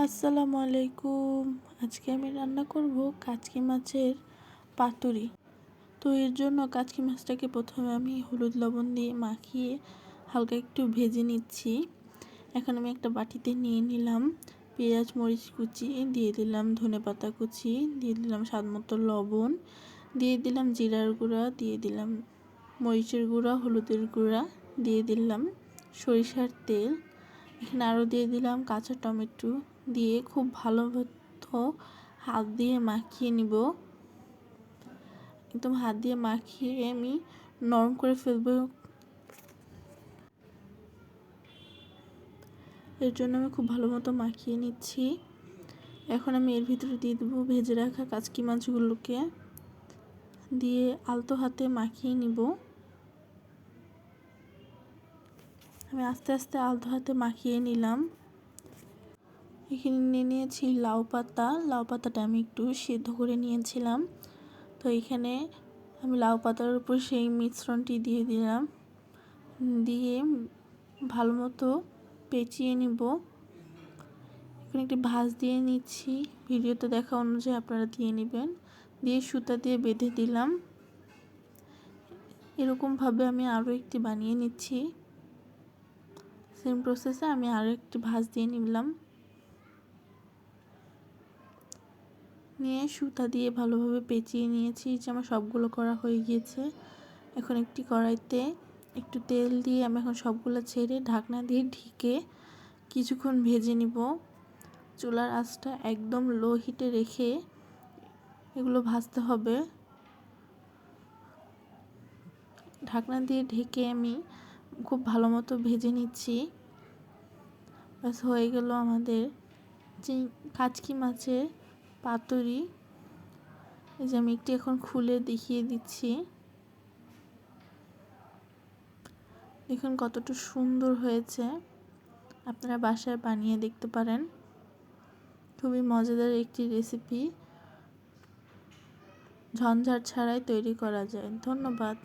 আসসালামু আলাইকুম। আজকে আমি রান্না করব কাচকি মাছের পাতুরি। তো এর জন্য কাচকি মাছটাকে প্রথমে আমি হলুদ লবণ দিয়ে মাখিয়ে হালকা একটু ভেজে নিচ্ছি। এখন আমি একটা বাটিতে নিয়ে নিলাম পেঁয়াজ, মরিচ কুচি, দিয়ে দিলাম ধনে পাতা কুচি, দিয়ে দিলাম স্বাদ মতো লবণ, দিয়ে দিলাম জিরার গুঁড়া, দিয়ে দিলাম মরিচের গুঁড়া, হলুদের গুঁড়া, দিয়ে দিলাম সরিষার তেল। এখানে আরও দিয়ে দিলাম কাঁচা টমেটো দিয়ে খুব ভালো হাত দিয়ে মাখিয়ে নিব। একদম হাত দিয়ে মাখিয়ে আমি নরম করে ফেলব। এর জন্য আমি খুব ভালো মতো মাখিয়ে নিচ্ছি। এখন আমি এর ভিতরে দিয়ে দেবো ভেজে রাখা কাচকি মাছগুলোকে। দিয়ে আলতো হাতে মাখিয়ে নিব। আমি আস্তে আস্তে আলতো হাতে মাখিয়ে নিলাম। এখানে নিয়ে নিয়েছি লাউ পাতা। লাউ পাতাটা আমি একটু সিদ্ধ করে নিয়েছিলাম। তো এখানে আমি লাউ পাতার উপর সেই মিশ্রণটি দিয়ে দিলাম। দিয়ে ভালো মতো পেঁচিয়ে নিব। এখানে একটি ভাজ দিয়ে নিচ্ছি। ভিডিওতে দেখা অনুযায়ী আপনারা দিয়ে নেবেন। দিয়ে সুতা দিয়ে বেঁধে দিলাম। এরকমভাবে আমি আরও একটি বানিয়ে নিচ্ছি। সেম প্রসেসে আমি আরও একটি ভাজ দিয়ে নিলাম। নিয়ে সুতা দিয়ে ভালোভাবে পেঁচিয়ে নিয়েছি। যে আমার সবগুলো করা হয়ে গিয়েছে। এখন একটি কড়াইতে একটু তেল দিয়ে আমি এখন সবগুলো ছেড়ে ঢাকনা দিয়ে ঢেকে কিছুক্ষণ ভেজে নিব। চুলার আঁচটা একদম লো হিটে রেখে এগুলো ভাজতে হবে। ঢাকনা দিয়ে ঢেকে আমি খুব ভালো মতো ভেজে নিচ্ছি। ব্যাস হয়ে গেল আমাদের কাচকি মাছের পাতুরি। এই যে আমি একটি এখন খুলে দেখিয়ে দিচ্ছি। দেখুন কতটা সুন্দর হয়েছে। আপনারা বাসায় বানিয়ে দেখতে পারেন। খুবই মজাদার একটি রেসিপি ঝঞ্ঝাট ছাড়াই তৈরি করা যায়। ধন্যবাদ।